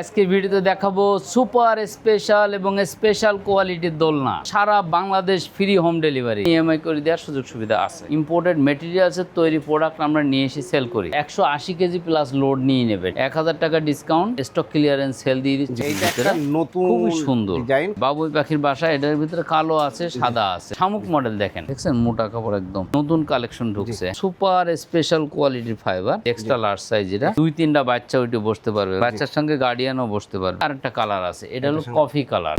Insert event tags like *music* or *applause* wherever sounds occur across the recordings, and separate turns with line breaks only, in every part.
আজকের ভিডিওতে দেখাবো সুপার স্পেশাল এবং স্পেশাল কোয়ালিটির দোলনা। সারা Bangladesh free home delivery. EMI করে দেওয়ার সুযোগ সুবিধা আছে। ইম্পোর্টেড মেটেরিয়ালসের তৈরি প্রোডাক্ট আমরা নিয়ে এসে সেল করি। একশো আশি কেজি প্লাস লোড নিয়ে নেবে এক হাজার টাকা ডিসকাউন্ট স্টক ক্লিয়ারেন্স সেল দিয়ে দিচ্ছে
নতুন
খুবই সুন্দর।
ডিজাইন
বাবুই পাখির বাসা এটার ভিতরে কালো আছে সাদা আছে। শামুক মডেল দেখেন। দেখছেন? মোটা কাপড় একদম। নতুন কালেকশন ঢুকছে। সুপার স্পেশাল কোয়ালিটির ফাইবার এক্সট্রা লার্জ সাইজ এটা দুই তিনটা বাচ্চা ওইটা বসতে পারবে। বাচ্চার সঙ্গে গার্ডিয়ানও বসতে পারবে। আর একটা কালার আছে এটা হলো কফি কালার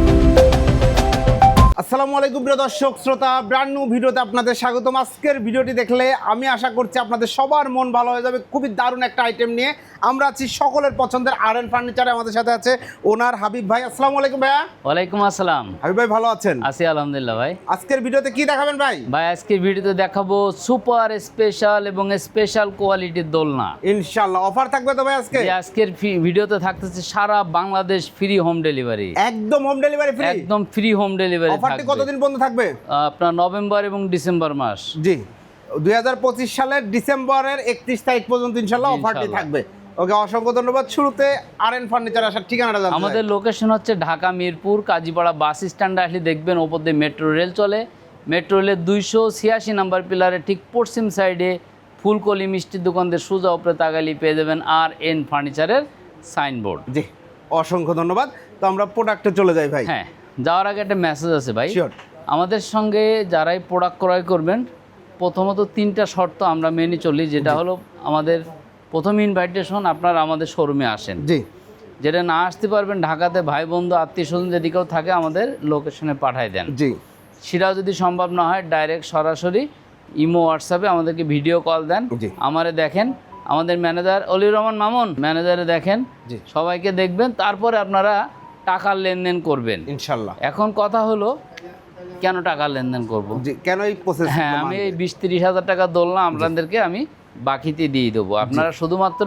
আসসালামু আলাইকুম প্রিয় দর্শক শ্রোতা ব্র্যান্ড নিউ ভিডিওতে আপনাদের স্বাগতম। আজকের ভিডিওটি দেখলে আমি আশা করছি আপনাদের সবার মন ভালো হয়ে যাবে। খুবই দারুণ একটা আইটেম নিয়ে আমরা আছি সকলের পছন্দের আর এন ফার্নিচারে আমাদের সাথে আছে ওনার হাবিব ভাই। আসসালামু আলাইকুম ভাইয়া।
ওয়ালাইকুম আসসালাম।
হাবিব ভাই ভালো আছেন?
আছি আলহামদুলিল্লাহ ভাই।
আজকের ভিডিওতে কি দেখাবেন ভাই?
ভাই আজকের ভিডিওতে দেখাবো সুপার স্পেশাল এবং স্পেশাল কোয়ালিটির দোলনা।
ইনশাআল্লাহ। অফার থাকবে তো ভাই আজকে?
আজকের ভিডিওতে থাকতেছে সারা বাংলাদেশ ফ্রি হোম ডেলিভারি
একদম হোম ডেলিভারি ফ্রি
একদম ফ্রি হোম ডেলিভারি
অফারটি কতদিন পর্যন্ত থাকবে?
আপনার নভেম্বর এবং ডিসেম্বর মাস।
জি। দু হাজার পঁচিশ সালের ডিসেম্বরের একত্রিশ তারিখ পর্যন্ত ইনশাল্লাহ অফারটি থাকবে। ওকে অসংখ্য ধন্যবাদ। শুরুতে আর এন ফার্নিচার আসার ঠিকানাটা জানতে
আমাদের লোকেশন হচ্ছে ঢাকা মিরপুর কাজীপাড়া বাস স্ট্যান্ডে আসলে দেখবেন ওপর দিয়ে মেট্রো রেল চলে। মেট্রো রেলের দুইশো ছিয়াশি নাম্বার পিলারে ঠিক পশ্চিম সাইডে ফুলকলি মিষ্টির দোকানদের সোজা উপরে তাগালি পেয়ে যাবেন আর এন ফার্নিচারের সাইনবোর্ড
জি অসংখ্য ধন্যবাদ। তো আমরা প্রোডাক্টে চলে যাই ভাই।
হ্যাঁ। যাওয়ার আগে একটা মেসেজ আছে ভাই। আমাদের সঙ্গে যারাই প্রোডাক্ট ক্রয় করবেন প্রথমত তিনটা শর্ত আমরা মেনে চলি যেটা হলো আমাদের প্রথম ইনভাইটেশন আপনারা আমাদের শোরুমে আসেন।
জি।
যেটা না আসতে পারবেন ঢাকাতে ভাই বন্ধু আত্মীয় স্বজন যদি কেউ থাকে আমাদের লোকেশনে পাঠায় দেন।
জি।
সেটাও যদি সম্ভব না হয় ডাইরেক্ট সরাসরি ইমো হোয়াটসঅ্যাপে আমাদেরকে ভিডিও কল দেন।
জি।
আমারে দেখেন। আমাদের ম্যানেজার অলিউর রহমান মামুন ম্যানেজারে দেখেন।
জি।
সবাইকে দেখবেন। তারপরে আপনারা টাকার লেনদেন করবেন।
ইনশাল্লাহ।
এখন কথা হলো কেন টাকার লেনদেন করব?
কেন এই প্রসেস
হ্যাঁ আমি এই বিশ তিরিশ হাজার টাকা দোলনা আপনাদেরকে আমি বাকিতে দিয়ে দেবো। আপনারা শুধুমাত্র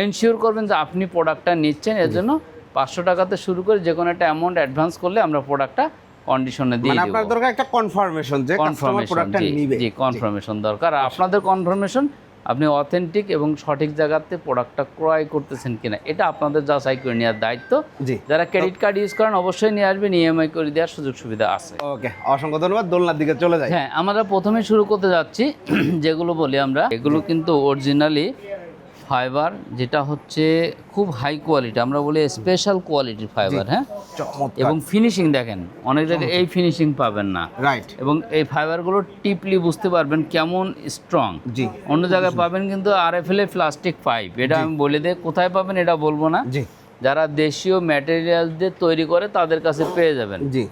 এনশিওর করবেন যে আপনি প্রোডাক্টটা নিচ্ছেন। এর জন্য পাঁচশো টাকাতে শুরু করে যে কোনো একটা অ্যামাউন্ট অ্যাডভান্স করলে আমরা প্রোডাক্টটা কন্ডিশনে দিয়ে
মানে আপনার দরকার একটা কনফার্মেশন যে কাস্টমার
কনফার্মেশন
প্রোডাক্টটা নিবে।
জি কনফার্মেশন দরকার। আপনাদের কনফার্মেশন আপনি অথেন্টিক এবং সঠিক জায়গাতে প্রোডাক্টটা ক্রয় করতেছেন কিনা এটা আপনাদের যাচাই করে নেওয়ার দায়িত্ব।
জি।
যারা ক্রেডিট কার্ড ইউজ করেন অবশ্যই নিয়ে আসবেন ইএমআই করে দেওয়ার সুযোগ সুবিধা আছে।
ওকে অসংখ্য ধন্যবাদ দোলনার দিকে চলে যাই।
হ্যাঁ আমরা প্রথমে শুরু করতে যাচ্ছি *clears throat* যেগুলো বলি আমরা এগুলো কিন্তু অরিজিনালি ফাইবার যেটা হচ্ছে খুব হাই কোয়ালিটি আমরা বলি স্পেশাল কোয়ালিটির ফাইবার হ্যাঁ? এবং ফিনিশিং দেখেন অনেক জায়গায় এই ফিনিশিং পাবেন না।
রাইট
এবং এই ফাইবারগুলো টিপলি বুঝতে পারবেন কেমন স্ট্রং
জি।
অন্য জায়গায় পাবেন কিন্তু আর এফ এল প্লাস্টিক পাইপ এটা আমি বলে দিই কোথায় পাবেন এটা বলব না।
জি।
যারা দেশীয় ম্যাটেরিয়াল দিয়ে তৈরি করে তাদের কাছে পেয়ে যাবেন।
জি।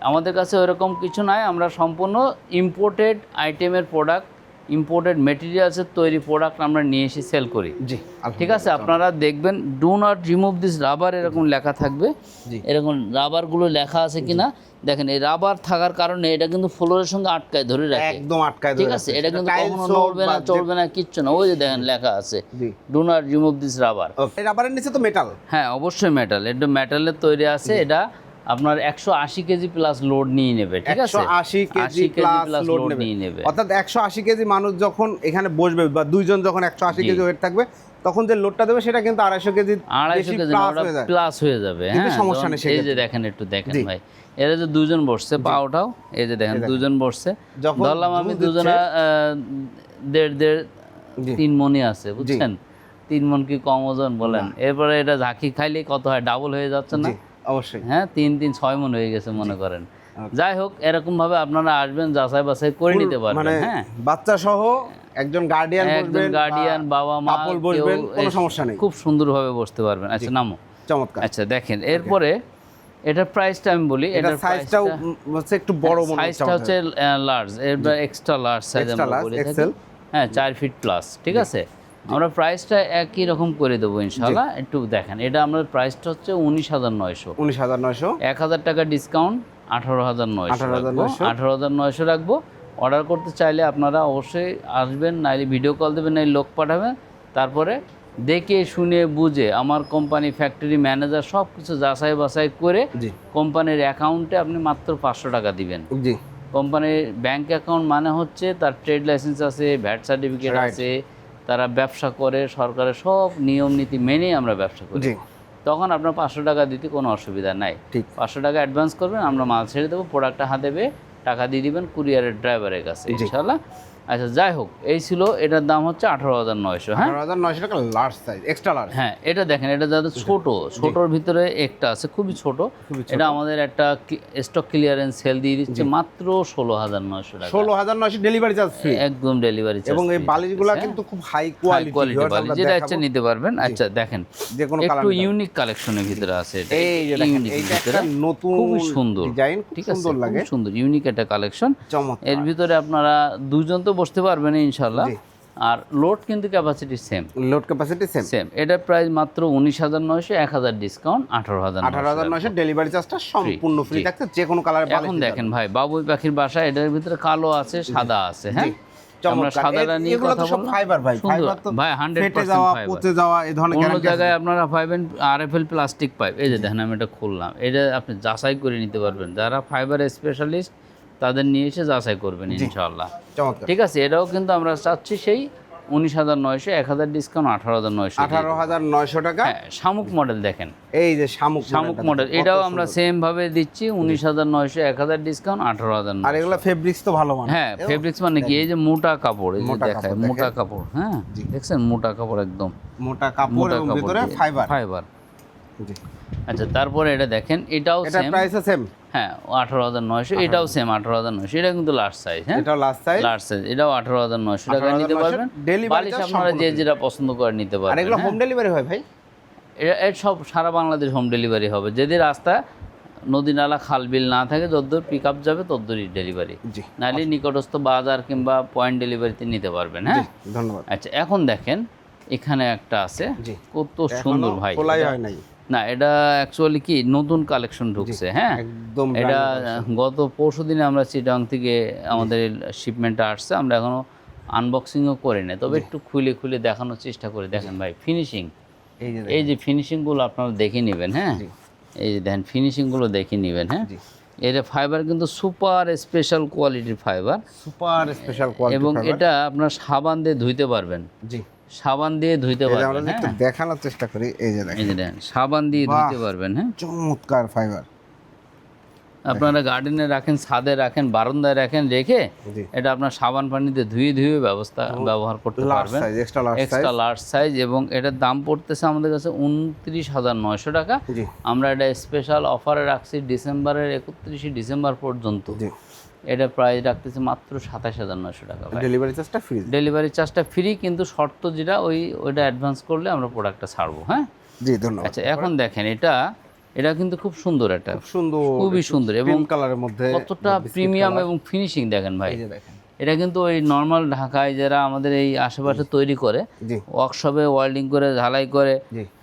আমাদের কাছে ওরকম কিছু নাই আমরা সম্পূর্ণ ইম্পোর্টেড আইটেমের প্রোডাক্ট ইম্পোর্টেড মেটেরিয়ালসের তৈরি প্রোডাক্ট আমরা নিয়ে এসে সেল করি।
জি
ঠিক আছে? আপনারা দেখবেন do not remove this rubber এরকম লেখা থাকবে। এরকম রাবারগুলো লেখা আছে কিনা? দেখেন এই রাবার থাকার কারণে এটা কিন্তু ফ্লোরের সঙ্গে আটকায় ধরে রাখে।
একদম আটকায়
ঠিক আছে? এটা কিন্তু কখনো নড়বে না চলবে না কিচ্ছু না। ওই যে দেখেন লেখা আছে। Do not remove this rubber
রাবারের নিচে তো মেটাল
হ্যাঁ অবশ্যই মেটাল এটা মেটালের তৈরি আছে এটা আপনার একশো আশি কেজি প্লাস লোড নিয়ে নেবে ঠিক আছে?
একশো আশি কেজি প্লাস লোড
নিয়ে নেবে।
অর্থাৎ একশো আশি কেজি মানুষ যখন এখানে বসবে বা দুইজন যখন একশো আশি
জি।
কেজি ওয়েট থাকবে তখন যে লোডটা দেবে সেটা কিন্তু আড়াইশো কেজি
আড়াইশো
বেশি
কেজি
plus যায়।
প্লাস হয়ে যাবে হ্যাঁ?
সমস্যা নেই
এই যে দেখেন একটু দেখেন ভাই এরা যে দুজন বসছে পা ওঠাও এই যে দেখেন দুজন বসছে। ধরলাম আমি দুজনা দেড় দেড় তিন মনই আছে বুঝছেন? তিন মন কি কম ওজন বলেন? এরপরে এটা ঝাঁকি খাইলে কত হয়? ডাবল হয়ে যাচ্ছে না?
অবশ্যই।
হ্যাঁ তিন তিন ছয় মন হয়ে গেছে মনে করেন। যাই হোক এরকম ভাবে আপনারা আসবেন যাচাই বাছাই করে নিতে
মানে
পারবেন হ্যাঁ
বাচ্চা সহ একজন গার্ডিয়ান
একজন গার্ডিয়ান বাবা মা
বসবেন কোনো সমস্যা নেই।
খুব সুন্দরভাবে বসতে পারবেন। আচ্ছা নামো।
চমৎকার।
আচ্ছা দেখেন এরপরে এটার প্রাইসটা আমি বলি এটার
সাইজটাও হচ্ছে একটু বড় মনে হচ্ছে
সাইজটা হচ্ছে লার্জ এবার এক্সট্রা লার্জ সাইজ আমরা বলে হ্যাঁ চার ফিট প্লাস ঠিক আছে? আমরা প্রাইসটা একই রকম করে দেবো ইনশাল্লাহ একটু দেখেন এটা আমরা প্রাইসটা হচ্ছে উনিশ হাজার নয়শো।
উনিশ হাজার নয়শো।
এক হাজার টাকা ডিসকাউন্ট আঠারো হাজার নয়শো আঠারো হাজার নয়শো। রাখব। অর্ডার করতে চাইলে আপনারা অবশ্যই আসবেন নাইলে ভিডিও কল দেবেন নাইলে লোক পাঠাবেন। তারপরে দেখে শুনে বুঝে আমার কোম্পানি ফ্যাক্টরি ম্যানেজার সব কিছু যাচাই বাছাই করে কোম্পানির অ্যাকাউন্টে আপনি মাত্র পাঁচশো টাকা দিবেন। কোম্পানির ব্যাংক অ্যাকাউন্ট মানে হচ্ছে তার ট্রেড লাইসেন্স আছে ভ্যাট সার্টিফিকেট আছে তারা ব্যবসা করে সরকারের সব নিয়ম নীতি মেনেই আমরা ব্যবসা করি। তখন আপনার পাঁচশো টাকা দিতে কোনো অসুবিধা নাই।
ঠিক।
পাঁচশো টাকা অ্যাডভান্স করবেন আমরা মাল ছেড়ে দেবো প্রোডাক্টটা হাতে পেয়ে টাকা দিয়ে দিবেন কুরিয়ারের ড্রাইভারের কাছে ইনশাল্লাহ আচ্ছা যাই হোক এই ছিল এটার দাম হচ্ছে আঠারো হাজার নয়শো হ্যাঁ?
হাজার নয়শো টাকা লার্জ সাইজ এক্সট্রা লার্জ
হ্যাঁ এটা দেখেন এটা যাদের ছোট ছোটর ভিতরে একটা আছে খুবই ছোট। এটা আমাদের একটা স্টক ক্লিয়ারেন্স সেল দিয়ে দিচ্ছে মাত্র ষোলো হাজার নয়শো টাকা।
ষোলো হাজার নয়শো ডেলিভারি চার্জ
একদম ডেলিভারি
এবং এই বালিশগুলো কিন্তু খুব হাই
কোয়ালিটি
কোয়ালিটি
বালি যেটা ইচ্ছা নিতে পারবেন। আচ্ছা দেখেন
যে কোনো
একটু ইউনিক কালেকশনের ভিতরে আছে এটা
এই যে দেখেন
ইউনিক ভিতরে।
নতুন
খুবই সুন্দর
ডিজাইন
ঠিক আছে
সুন্দর লাগে।
সুন্দর ইউনিক একটা কালেকশন এর ভিতরে আপনারা দুজন তো বসতে পারবেন ইনশাল্লাহ। আর লোড কিন্তু capacity same
load capacity same
same এটার প্রাইস মাত্র উনিশ হাজার নয়শো এক হাজার ডিসকাউন্ট আঠারো হাজার
আঠারো হাজার নয়শো ডেলিভারি চার্জটা সম্পূর্ণ ফ্রি থাকছে যে কোনো কালার
এখন দেখেন ভাই বাবুই পাখির বাসা এটার ভিতরে কালো আছে সাদা আছে হ্যাঁ? আমরা সাদাটা নিয়ে কথা বললাম।
ফাইবার ভাই। ফাইবার তো
ভাই হান্ড্রেড
ফেটে যাওয়া পচে যাওয়া এই ধরনের গ্যারান্টি
জায়গায় আপনারা পাইবেন আরএফএল প্লাস্টিক পাইপ এই যে দেখেন আমি এটা খুললাম। এটা আপনি যাচাই করে নিতে পারবেন। যারা ফাইবার স্পেশালিস্ট তাদের নিয়ে এসে যাচাই করবেন ইনশাআল্লাহ। ঠিক আছে এটাও কিন্তু আমরা চাচ্ছি সেই উনিশ হাজার নয়শো এক হাজার ডিসকাউন্ট আঠারো হাজার নয়শো
আঠারো হাজার নয়শো টাকা?
হ্যাঁ শামুক মডেল দেখেন।
এই যে শামুক
শামুক মডেল এটাও আমরা সেম ভাবে দিচ্ছি উনিশ হাজার নয়শো এক হাজার ডিসকাউন্ট আঠারো হাজার
আর এগুলো ফেব্রিক্স তো ভালো মানে
হ্যাঁ ফেব্রিক্স মানে কি? এই যে মোটা কাপড় এই যে
মোটা
দেখায়
কাপড়,
মোটা কাপড় হ্যাঁ দেখছেন? মোটা কাপড় একদম।
মোটা কাপড়
মোটা কাপড়
ফাইবার
ফাইবার আচ্ছা তারপরে এটা দেখেন এটাও
এটা প্রাইস সেম
হ্যাঁ আঠারো হাজার নয়শো এটাও সেম আঠারো হাজার নয়শো। এটা কিন্তু লার্জ সাইজ হ্যাঁ?
এটা লাস্ট সাইজ
সাইজ এটাও আঠারো হাজার নয়শো টাকা নিতে পারবেন।
charge
আপনারা যে যেটা পছন্দ করে নিতে পারবেন
এগুলো
হ্যাঁ?
হোম ডেলিভারি হয় ভাই?
এটা সব সারা বাংলাদেশ হোম ডেলিভারি হবে। যদি রাস্তা নদী নালা খাল বিল না থাকে যতদূর পিক আপ যাবে ততদূরই ডেলিভারি
জি।
নাহলে নিকটস্থ বাজার কিংবা পয়েন্ট ডেলিভারিতে নিতে পারবেন হ্যাঁ?
ধন্যবাদ।
আচ্ছা এখন দেখেন এখানে একটা আছে। কত সুন্দর ভাই
খোলাই হয় নাই।
না এটা অ্যাকচুয়ালি কি নতুন কালেকশন ঢুকছে হ্যাঁ?
একদম
এটা গত পরশু দিনে আমরা চিটাং থেকে আমাদের শিপমেন্টটা আসছে আমরা এখনও আনবক্সিংও করি না তবে একটু খুলে খুলে দেখানোর চেষ্টা করি। দেখেন ভাই ফিনিশিং
এই যে
এই যে ফিনিশিংগুলো আপনারা দেখে নেবেন হ্যাঁ? এই যে দেখেন ফিনিশিংগুলো দেখে নেবেন হ্যাঁ? এটা ফাইবার কিন্তু সুপার স্পেশাল কোয়ালিটির ফাইবার
সুপার স্পেশাল কোয়ালিটি
এবং এটা আপনার সাবান দিয়ে ধুইতে পারবেন।
জি।
সাবান দিয়ে ধুইতে পারবেন
একটু
হ্যাঁ।
দেখানোর চেষ্টা করি এই যে দেখেন
এই যে দেখেন। সাবান দিয়ে। ধুইতে পারবেন হ্যাঁ।
চমৎকার ফাইবার
আপনারা গার্ডেনে রাখেন ছাদে রাখেন বারান্দায় রাখেন রেখে এটা আপনার সাবান পানিতে ধুয়ে ধুয়ে ব্যবস্থা ব্যবহার করতে
লার্জ
পারবেন।
Size extra large size
extra large size এবং এটার দাম পড়তেছে আমাদের কাছে উনত্রিশ হাজার নয়শো টাকা। আমরা এটা স্পেশাল অফারে রাখছি ডিসেম্বরের একত্রিশে ডিসেম্বর পর্যন্ত। এটা প্রাইস রাখতেছি মাত্র সাতাশ হাজার নয়শো টাকা
ডেলিভারি চার্জটা ফ্রি
ডেলিভারি চার্জটা ফ্রি কিন্তু শর্ত যেটা ওই ওইটা অ্যাডভান্স করলে আমরা প্রোডাক্টটা ছাড়বো হ্যাঁ?
জি ধন্যবাদ।
আচ্ছা এখন দেখেন এটা এটা কিন্তু খুব সুন্দর একটা।
সুন্দর
খুবই সুন্দর এবং
কালারের মধ্যে
কতটা প্রিমিয়াম এবং ফিনিশিং দেখেন ভাই। এটা কিন্তু ওই নর্মাল ঢাকায় যারা আমাদের এই আশেপাশে তৈরি করে ওয়ার্কশপে ওয়েল্ডিং করে ঝালাই করে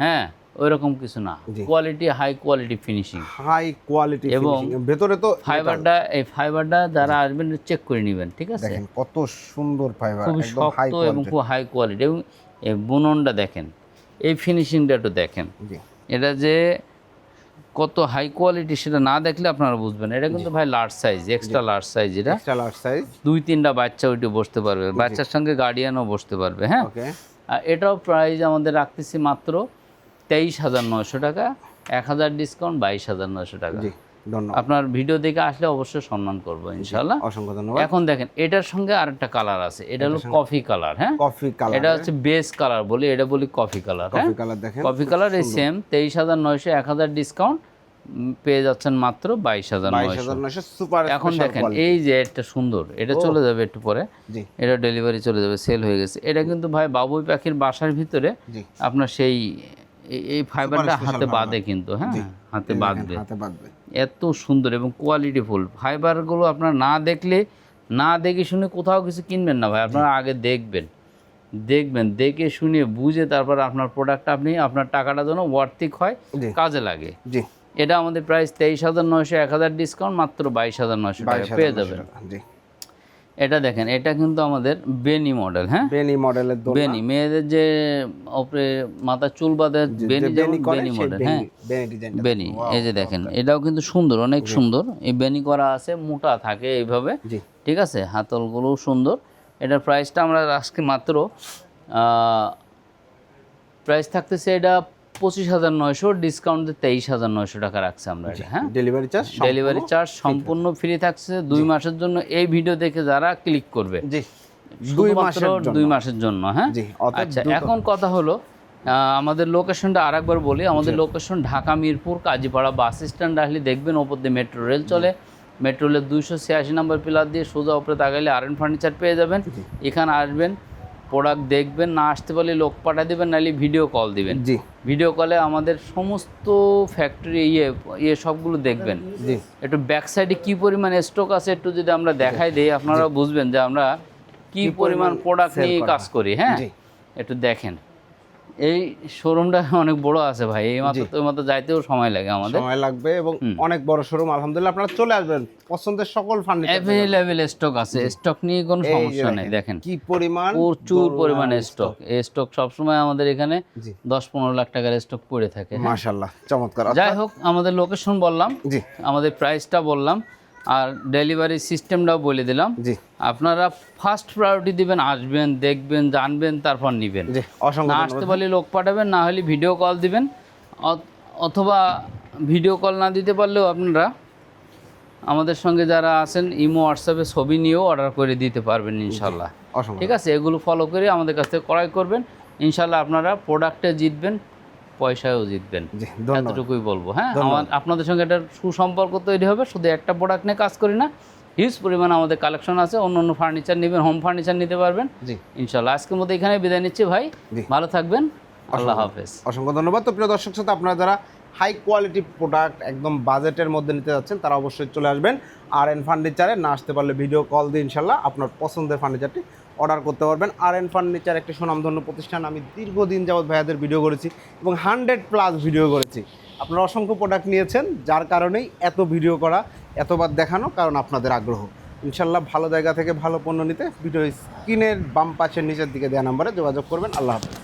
হ্যাঁ? ওই রকম কিছু না। Quality high quality finishing
high quality এবং ভেতরে তো
ফাইবারটা এই ফাইবারটা যারা আসবেন চেক করে নেবেন ঠিক আছে?
দেখেন কত সুন্দর ফাইবার হাই
শক্ত এবং খুব হাই কোয়ালিটি এবং এই বুননটা দেখেন এই ফিনিশিংটা একটু দেখেন। এটা যে কত হাই কোয়ালিটি সেটা না দেখলে আপনারা বুঝবেন এটা কিন্তু ভাই large size extra large size এটা।
এক্সট্রা লার্জ সাইজ
দুই তিনটা বাচ্চা ওইটা বসতে পারবে। বাচ্চার সঙ্গে গার্ডিয়ানও বসতে পারবে হ্যাঁ?
ওকে
আর এটাও প্রাইস আমাদের রাখতেছি মাত্র তেইশ হাজার নয়শো টাকা এক হাজার ডিসকাউন্ট বাইশ হাজার নয়শো টাকা।
ধন্যবাদ।
আপনার ভিডিও দেখে আসলে অবশ্যই সম্মান করব ইনশাল্লাহ
অসংখ্য ধন্যবাদ।
এখন দেখেন এটার সঙ্গে আরেকটা কালার আছে এটা হলো কফি কালার হ্যাঁ?
কফি কালার
এটা হচ্ছে বেস কালার বলি এটা বলি কফি কালার হ্যাঁ?
কফি কালার দেখেন
কফি কালার এই সেম তেইশ হাজার নয়শো এক হাজার ডিসকাউন্ট পেয়ে যাচ্ছেন মাত্র বাইশ হাজার
সুপার
এখন দেখেন এই যে একটা সুন্দর এটা চলে যাবে একটু পরে।
জি।
এটা ডেলিভারি চলে যাবে সেল হয়ে গেছে। এটা কিন্তু ভাই বাবুই পাখির বাসার ভিতরে আপনার সেই এই- ফাইবারটা হাতে বাঁধে কিন্তু হ্যাঁ? হাতে বাঁধবে।
বাঁধবে।
এত সুন্দর এবং কোয়ালিটিফুল ফাইবারগুলো আপনার না দেখলে না দেখে শুনে কোথাও কিছু কিনবেন না ভাই। আপনারা আগে দেখবেন। দেখবেন দেখে শুনে বুঝে তারপর আপনার প্রোডাক্টটা আপনি আপনার টাকাটা যেন ওয়ার্থিক হয় কাজে লাগে। এটা আমাদের প্রাইস তেইশ হাজার নয়শো এক হাজার ডিসকাউন্ট মাত্র বাইশ হাজার নয়শো টাকা। পেয়ে যাবেন। এটা দেখেন এটা কিন্তু আমাদের বেনি মডেল হ্যাঁ?
বেনি মডেলের দোলনা।
বেনি মেয়েদের যে উপরে মাথা চুল বাঁধে বেনি
বেনি
যেমন বেনি মডেল হ্যাঁ?
বেনি
এই যে দেখেন এটাও কিন্তু সুন্দর অনেক সুন্দর। এই বেনি করা আছে মোটা থাকে এইভাবে ঠিক আছে? হাতলগুলোও সুন্দর। এটার প্রাইসটা আমরা আজকে মাত্র প্রাইস থাকতেছে এটা পঁচিশ হাজার নয়শো ডিসকাউন্ট তেইশ হাজার নয়শো টাকা রাখছে আমরা এটা হ্যাঁ?
ডেলিভারি চার্জ
ডেলিভারি চার্জ সম্পূর্ণ ফ্রি থাকছে। দুই মাসের জন্য এই ভিডিও দেখে যারা ক্লিক করবে।
জি দুই মাসের
দুই মাসের জন্য হ্যাঁ? আচ্ছা এখন কথা হলো আমাদের লোকেশনটা আরেকবার বলি। আমাদের location Dhaka Mirpur Kazipara bus stand আসলে দেখবেন ওপর দিয়ে মেট্রো রেল চলে। মেট্রো রেলের দুইশো ছিয়াশি নম্বর পিলার দিয়ে সোজা উপরে তাকাইলে আর এন ফার্নিচার পেয়ে যাবেন। এখানে আসবেন। প্রোডাক্ট দেখবেন না আসতে পারলে লোক পাঠা দেবেন নাহলে ভিডিও কল দিবেন।
জি।
ভিডিও কলে আমাদের সমস্ত ফ্যাক্টরি ইয়ে ইয়ে সবগুলো দেখবেন।
জি।
একটু ব্যাক সাইডে কী পরিমাণ স্টক আছে একটু যদি আমরা দেখাই দিই আপনারা বুঝবেন যে আমরা কি পরিমাণ প্রোডাক্ট নিয়ে কাজ করি হ্যাঁ। একটু দেখেন। এই শোরুমটা অনেক বড় আছে ভাই এই মাত্র তো মাত্র যাইতেও সময় লাগে আমাদের।
সময় লাগবে এবং অনেক বড় শোরুম আলহামদুলিল্লাহ। আপনারা চলে আসবেন পছন্দের সকল ফার্নিচার
অ্যাভেলেবেল স্টক আছে স্টক নিয়ে কোনো সমস্যা নেই দেখেন।
কি পরিমাণ
প্রচুর পরিমাণে স্টক এই স্টক সবসময় আমাদের এখানে
জি।
দশ পনেরো লাখ টাকার স্টক পড়ে থাকে হ্যাঁ।
মাশাআল্লাহ চমৎকার।
যাই হোক আমাদের লোকেশন বললাম।
জি।
আমাদের প্রাইসটা বললাম। আর ডেলিভারি সিস্টেমটাও বলে দিলাম।
জি।
আপনারা ফার্স্ট প্রায়োরিটি দিবেন আসবেন দেখবেন জানবেন তারপর নেবেন। না আসতে পারলে লোক পাঠাবেন না হলে ভিডিও কল দিবেন। অথবা ভিডিও কল না দিতে পারলেও আপনারা আমাদের সঙ্গে যারা আছেন ইমো হোয়াটসঅ্যাপে ছবি নিয়েও অর্ডার করে দিতে পারবেন ইনশাল্লাহ। ঠিক আছে? এগুলো ফলো করে আমাদের কাছ থেকে ক্রয় করবেন। ইনশাল্লাহ আপনারা প্রোডাক্টে জিতবেন পয়সায়ও জিতবেন। এতটুকুই বলব হ্যাঁ? আপনাদের সঙ্গে একটা সুসম্পর্ক তৈরি হবে শুধু একটা প্রোডাক্ট নিয়ে কাজ করি না। হিউজ পরিমাণ আমাদের কালেকশন আছে অন্য অন্য ফার্নিচার নেবেন হোম ফার্নিচার নিতে পারবেন।
জি।
ইনশাল্লাহ আজকের মতো এখানে বিদায় নিচ্ছি ভাই। ভালো থাকবেন আল্লাহ হাফেজ।
অসংখ্য ধন্যবাদ। তো প্রিয় দর্শক শ্রোতা আপনারা যারা হাই কোয়ালিটি প্রোডাক্ট একদম বাজেটের মধ্যে নিতে যাচ্ছেন তারা অবশ্যই চলে আসবেন। আর এন ফার্নিচারে না আসতে পারলে ভিডিও কল দিয়ে ইনশাল্লাহ আপনার পছন্দের ফার্নিচারটি অর্ডার করতে পারবেন। আর এন ফার্নিচার একটি সুনামধন্য প্রতিষ্ঠান। আমি দীর্ঘদিন যাবৎ ভাইয়াদের ভিডিও করেছি এবং হান্ড্রেড প্লাস ভিডিও করেছি। আপনারা অসংখ্য প্রোডাক্ট নিয়েছেন, যার কারণেই এত ভিডিও করা, এতবার দেখানো, কারণ আপনাদের আগ্রহ। ইনশাল্লাহ ভালো জায়গা থেকে ভালো পণ্য নিতে ভিডিও স্ক্রিনের বাম পাশের নিচের দিকে দেওয়া নাম্বারে যোগাযোগ করবেন। আল্লাহ হাফেজ।